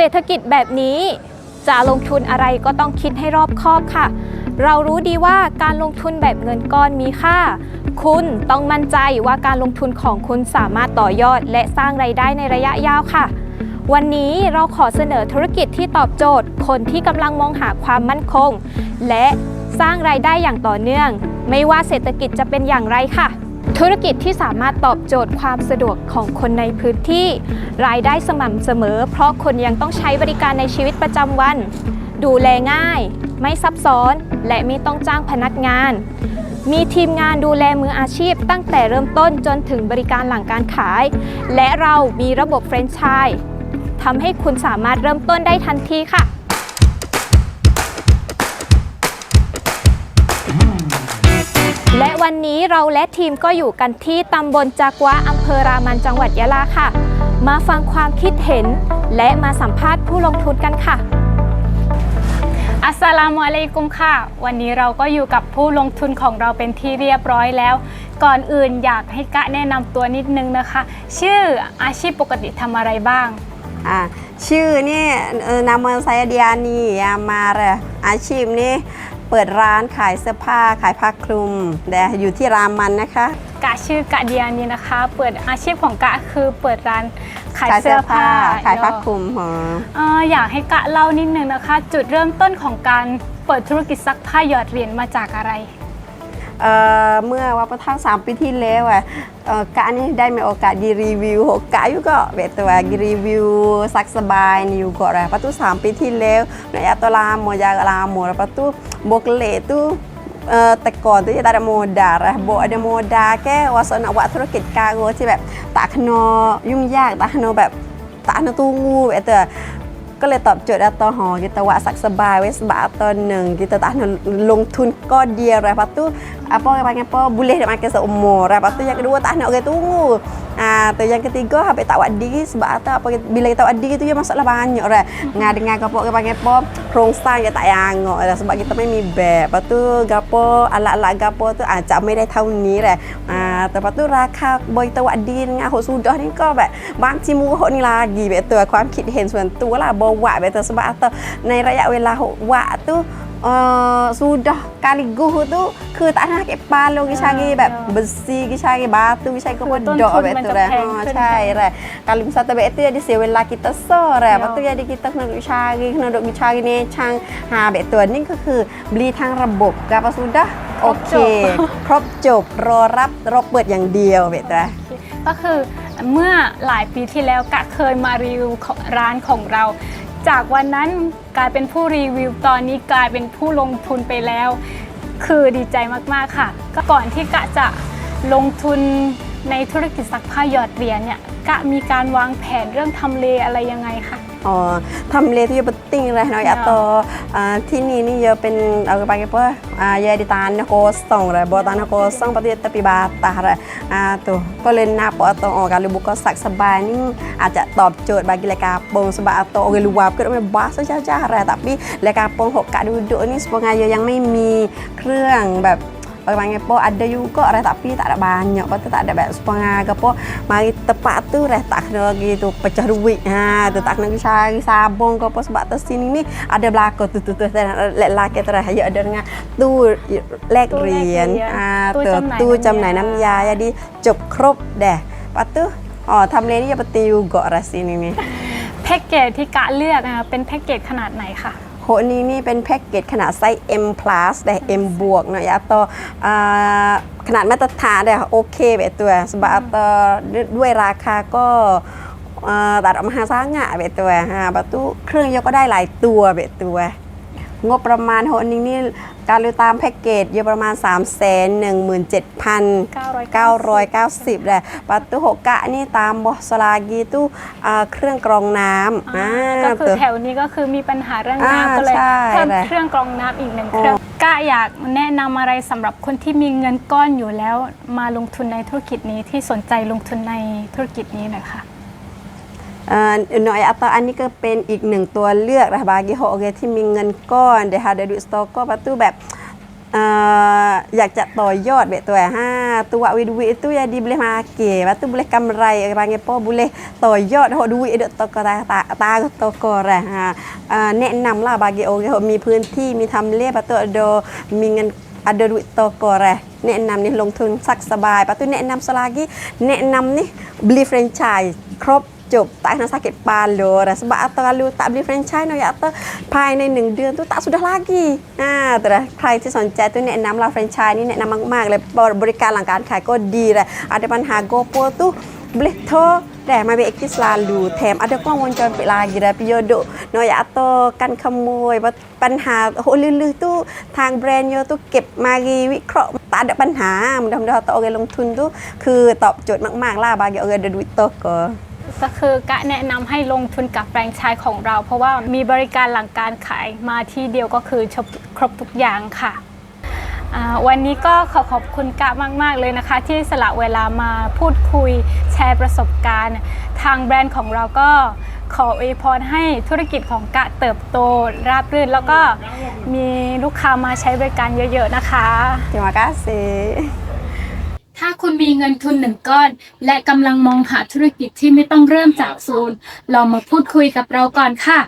เศรษฐกิจแบบนี้จะลงทุนอะไรก็ต้องคิดให้รอบคอบค่ะ เรารู้ดีว่าการลงทุนแบบเงินก้อนมีค่า คุณต้องมั่นใจว่าการลงทุนของคุณสามารถต่อยอด และสร้างไรายได้ในระยะยาวค่ะ วันนี้เราขอเสนอธุรกิจที่ตอบโจทย์ คนที่กำลังมองหาความมั่นคง และสร้างรายได้อย่างต่อเนื่อง ไม่ว่าเศรษฐกิจจะเป็นอย่างไรค่ะ ธุรกิจที่สามารถตอบโจทย์ความสะดวกของคนในพื้นที่ รายได้สม่ำเสมอ เพราะคนยังต้องใช้บริการในชีวิตประจำวัน ดูแลง่าย ไม่ซับซ้อน และไม่ต้องจ้างพนักงาน มีทีมงานดูแลมืออาชีพ ตั้งแต่เริ่มต้นจนถึงบริการหลังการขาย และเรามีระบบแฟรนไชส์ทำให้คุณสามารถเริ่มต้นได้ทันทีค่ะ วันนี้เราและทีมก็อยู่กันที่ตำบลจากวะอำเภอรามันจังหวัดยะลาค่ะ มาฟังความคิดเห็น และมาสัมภาษณ์ผู้ลงทุนกันค่ะ อัสสลามุอะลัยกุมค่ะ วันนี้เราก็อยู่กับผู้ลงทุนของเราเป็นที่เรียบร้อยแล้ว ก่อนอื่นอยากให้กะแนะนำตัวนิดนึงนะคะ ชื่ออาชีพปกติทำอะไรบ้าง อ่าชื่อนี่เอ่อนามเซเดียานียามาเรอาชีพนี้ เปิดร้านขายเสื้อผ้าขายผ้าคลุมแต่อยู่ที่รามันนะคะกะชื่อกะเดียนีนะคะ เปิดอาชีพของกะคือเปิดร้านขายเสื้อผ้าขายผ้าคลุมหอเอ่ออยากให้กะเล่านิดนึงนะคะ จุดเริ่มต้นของการเปิดธุรกิจซักผ้าหยอดเหรียญมาจากอะไร เอ่อเมื่อว่าประทังสามปีที่แล้วอะเอ่อกะนี่ได้มีโอกาสดีรีวิวหกกะอยู่ก็เบตตัวรีวิวซักสบายนี่อยู่ก็อะไรประตูสามปีที่แล้วในยตัวลามโมยากลามโมแล้วประตูบกเลตุเอ่อแต่ก่อนที่จะได้โมดาระโบ ada โมดาแค่ว่าสนวัธุรกิจการโงที่แบบตาขนอยุ่งยากตาขนอแบบตาขนอตู้งูแบบตัว ก็เลยตอบโจทย์อัตหอkita wak sak sebab wes sebab atau neng kita tak nak longtun kau dia lepas tu apa orang panggil apa boleh nak makan seumur lepas tu yang kedua tak nak orang tunggu Ah, tu yang ketiga habis tak wak diri sebab apa, apa bila kita wak diri tu ya masalah banyak dah. Ngah dengan apa orang panggil apa perongsang ya tak yang dah sebab kitaไม่มีแบบlepas tu gapo alat-alat gapo tu ah จะไม่ได้เท่านี้แหละอ่าแต่ปัตุราคาบอยตะวัดดีงาโหสูดอนี่ก็แบบบางทีมูก็โหนี่ลากีแบบตัวความคิดเห็นส่วนตัวล่ะบวะแบบตัวsebab atau ในระยะเวลาหกวะtu uh, sudah kaligus tu คือตาหน้าเก็บปลาลงกิชากีแบบ besi กิชากี batu กิชากีคือ kodok ต้นทุนแบบมัน tu จะ dah แพง Ha, ขึ้นใช่ dah kalau misalnya แบบ itu jadi sia เวลา kita so dah เดี๋ยว lepas tu jadi kita kena duk cari kena duk cari ni chang ha แบบตัวนี่ก็คือบลีทางระบบกับสุดาโอเค ครบจบรอรับรอเปิดอย่างเดียวแบบตัวก็คือเมื่อหลายปีที่แล้วกะเคยมารีวิวของร้านของเรา จากวันนั้นกลายเป็นผู้รีวิวตอนนี้กลายเป็นผู้ลงทุนไปแล้ว คือดีใจมากๆค่ะ ก็ก่อนที่กะจะลงทุนในธุรกิจซักผ้าหยอดเหรียญเนี่ย กะมีการวางแผนเรื่องทำเลอะไรยังไงคะอ๋อทำเลที่จะเป็นติ้งเลยเนาะ Ya. atau uh, ที่นี่นี่จะเป็นเอาไป apa uh, ya di tanah kosong lah buat tanah kosong pasti tepi batas lah uh, tuh ก็เลยนับว่า atau oh, kalau buka sak sebab ni อาจจะตอบโจทย์ bagi leka kampung sebab atau orang luar pun ไม่ bahas saja lah tapi leka kampung hok kat duduk ni sebenarnya yang ไม่มีเครื่องแบบ Orang panggil po ada juga reh tapi tak ada banyak. Lepas tu tak ada banyak setengah ke po. Mari tepat tu reh tak kena lagi tu pecah duit. Ha tu tak kena cari sabun ke apa sebab tu sini ni ada belakang tu tu tu lek laki tu reh ya ada dengan tu lek ตู้แลกเหรี เรี ย ย ญ ญอ่า ตู้ tu จำหน่าย tu น้ำยา จำหน่ายน้ำยา jadi จบครบเด้lepas tu oh ทำเลนี่จะปฏิวก็รeh sini ni แพ็กเกจที่กะเลือกนะคะเป็นแพ็กเกจขนาดไหนคะ โหนี้นี่เป็นแพ็กเกจขนาดไซส์ M plus ได้ M บวกเนาะยาต่อขนาดมาตรฐานได้โอเคแบบตัวสบายต่อด้วยราคาก็ตัดออกมาหาซ่างะแบบตัวฮะประตูเครื่องยกก็ได้หลายตัวแบบตัว งบประมาณโหนี้นี่การเลือกตามแพ็กเกจอยู่ประมาณ 3 1 7 990เลยประตูหกกะนี่ตามบอสลากีตู้อ่าเครื่องกรองน้ำอ่าก็คือตัวแถวนี้ก็คือมีปัญหาเรื่องอ่าน้ำก็เลยใช่เพิ่มเลยเครื่องกรองน้ำอีกหนึ่งเครื่องกะอยากแนะนำอะไรสำหรับคนที่มีเงินก้อนอยู่แล้ว มาลงทุนในธุรกิจนี้ที่สนใจลงทุนในธุรกิจนี้หน่อยค่ะเอ่อ หน่อยอัตราอันนี้ก็เป็นอีกหนึ่งตัวเลือกนะบากิโฮโอเคที่มีเงินก้อนเดี๋ยวหาเดยวดูสตอกก็ประตูแบบอยากจะต่อยอดแบบตัว ha tu buat duit itu jadi boleh makan lepas tu boleh kamrai orang apa boleh ต่อยอดหดูเดตกตาตาตาตกรฮะแนะนำล่ะบางโอเคมีพื้นที่มีทำเลียปะตัวโดมีเงิน ada duit toko reh แนะนำนี่ลงทุนสักสบายประ tu แนะนำสลากีแนะนำนี่ beli franchise ครบ จบแต่น่าสังเกตปานเลย sebab atau lalu tak beli franchise เนาะอยากเตอภายในหนึ่งเดือนตัว tak sudah lagi อ่าแต่ใครที่สนใจตัวแนะนำเราแฟรนไชส์นี่แนะนำมากๆเลยบริการหลังการขายก็ดีเลยอาจจะปัญหาโกโปรตู้ boleh tu dah mabik aktif selalu tem ada kau orang cantik lagi dah pio duk no ya atau kan kemui ปัญหาโหลือๆตู้ทางแบรนด์โยตู้เก็บมารีวิเคราะห์ตัดปัญหามันทำได้ต่อเงินลงทุนตู้คือตอบโจทย์มากๆล่าบางอย่างเงินเดือนวิตเต์ก็ ก็คือกะแนะนำให้ลงทุนกับแฟรนไชส์ของเรา เพราะว่ามีบริการหลังการขายมาที่เดียวก็คือครบครบทุกอย่างค่ะ วันนี้ก็ขอขอบคุณกะมาก ๆ เลยนะคะ ที่สละเวลามาพูดคุยแชร์ประสบการณ์ ทางแบรนด์ของเราก็ขออวยพรให้ธุรกิจของกะเติบโตราบรื่น แล้วก็มีลูกค้ามาใช้บริการเยอะ ๆ นะคะ terima kasih ถ้าคุณมีเงินทุนหนึ่งก้อน และกำลังมองหาธุรกิจที่ไม่ต้องเริ่มจากศูนย์ลองมาพูดคุยกับเราก่อนค่ะ